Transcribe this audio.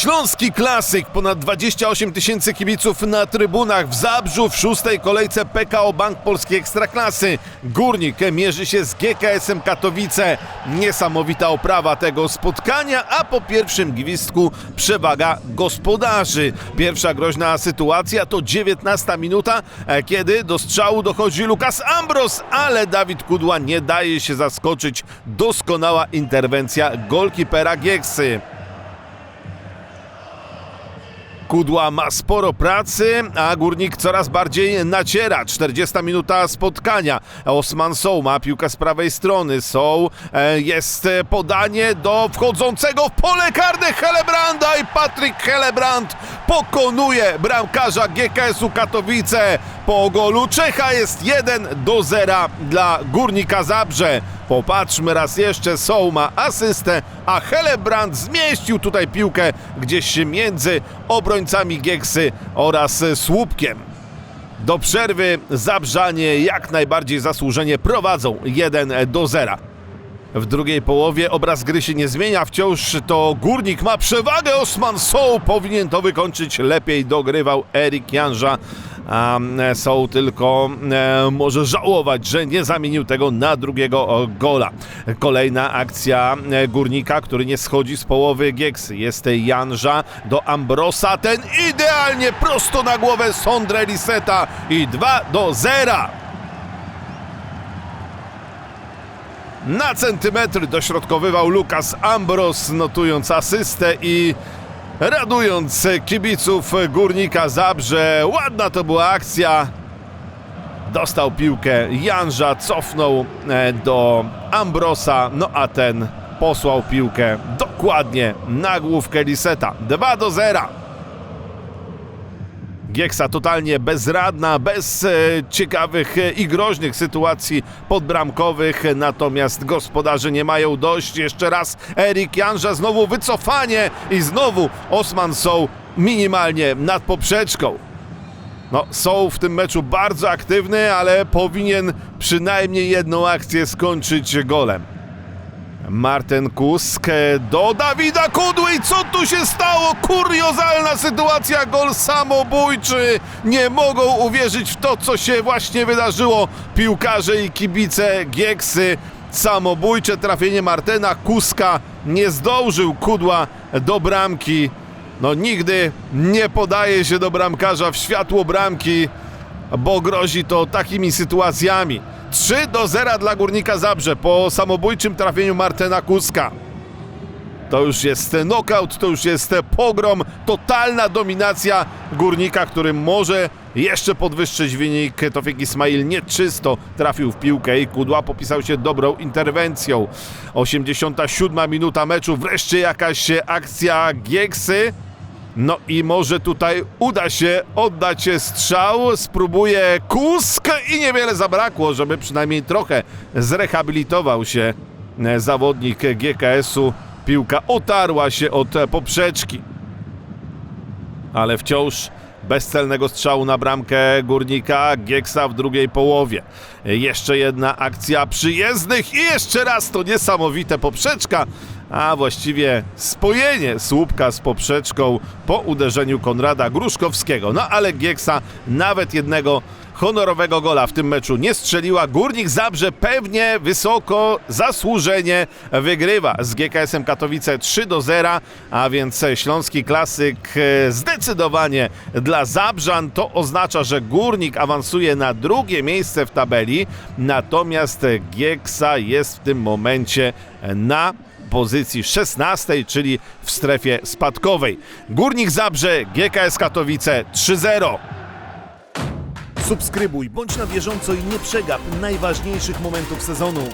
Śląski klasyk, ponad 28 tysięcy kibiców na trybunach w Zabrzu w szóstej kolejce PKO Bank Polskiej Ekstraklasy. Górnik mierzy się z GKS-em Katowice. Niesamowita oprawa tego spotkania, a po pierwszym gwizdku przewaga gospodarzy. Pierwsza groźna sytuacja to 19 minuta, e, kiedy do strzału dochodzi Lukas Ambros, ale Dawid Kudła nie daje się zaskoczyć. Doskonała interwencja golkipera Gieksy. Kudła ma sporo pracy, a Górnik coraz bardziej naciera. 40 minuta spotkania. Osman Soł ma piłkę z prawej strony. Soł e, jest e, podanie do wchodzącego w pole karne Helebranda i Patryk Helebrand pokonuje bramkarza GKS-u Katowice. Po golu Czecha jest 1 do 0 dla Górnika Zabrze. Popatrzmy raz jeszcze, Soł ma asystę, a Helebrand zmieścił tutaj piłkę gdzieś między obrońcami Gieksy oraz słupkiem. Do przerwy Zabrzanie jak najbardziej zasłużenie prowadzą 1 do 0. W drugiej połowie obraz gry się nie zmienia, wciąż to Górnik ma przewagę, Osman Soł powinien to wykończyć lepiej, dogrywał Erik Janża, a e, Soł tylko e, może żałować, że nie zamienił tego na drugiego gola. Kolejna akcja e, Górnika, który nie schodzi z połowy Gieksy. Jest Janża do Ambrosa, ten idealnie prosto na głowę Sondre Liseta i 2 do 0. Na centymetry dośrodkowywał Lukas Ambros, notując asystę i radując kibiców Górnika Zabrze. Ładna to była akcja. Dostał piłkę Janża, cofnął e, do Ambrosa, no a ten posłał piłkę dokładnie na główkę Liseta. 2 do 0. Gieksa totalnie bezradna, bez e, ciekawych e, i groźnych sytuacji podbramkowych, natomiast gospodarze nie mają dość. Jeszcze raz Erik Janża, znowu wycofanie i znowu Osman są minimalnie nad poprzeczką. No, są w tym meczu bardzo aktywny, ale powinien przynajmniej jedną akcję skończyć golem. Marten Kusk do Dawida Kudły co tu się stało? Kuriozalna sytuacja, gol samobójczy. Nie mogą uwierzyć w to, co się właśnie wydarzyło. Piłkarze i kibice Gieksy. Samobójcze trafienie Martena Kuska. Nie zdążył Kudła do bramki. No nigdy nie podaje się do bramkarza w światło bramki, bo grozi to takimi sytuacjami. 3 do 0 dla Górnika Zabrze po samobójczym trafieniu Martena Kuska. To już jest knockout, to już jest pogrom, totalna dominacja Górnika, który może jeszcze podwyższyć wynik. Tofik Ismail nieczysto trafił w piłkę i Kudła popisał się dobrą interwencją. 87 minuta meczu, wreszcie jakaś akcja Gieksy. No i może tutaj uda się oddać strzał, spróbuje Kusk i niewiele zabrakło, żeby przynajmniej trochę zrehabilitował się e, zawodnik GKS-u. Piłka otarła się od poprzeczki. Ale wciąż bez celnego strzału na bramkę Górnika Gieksa w drugiej połowie. Jeszcze jedna akcja przyjezdnych i jeszcze raz to niesamowite poprzeczka, a właściwie spojenie słupka z poprzeczką po uderzeniu Konrada Gruszkowskiego. No ale Gieksa nawet jednego honorowego gola w tym meczu nie strzeliła. Górnik Zabrze pewnie wysoko, zasłużenie wygrywa z GKS-em Katowice 3 do 0, a więc Śląski Klasyk e, zdecydowanie dla Zabrzan. To oznacza, że Górnik awansuje na drugie miejsce w tabeli, natomiast Gieksa jest w tym momencie na pozycji 16, czyli w strefie spadkowej. Górnik Zabrze, GKS Katowice 3-0. Subskrybuj, bądź na bieżąco i nie przegap najważniejszych momentów sezonu.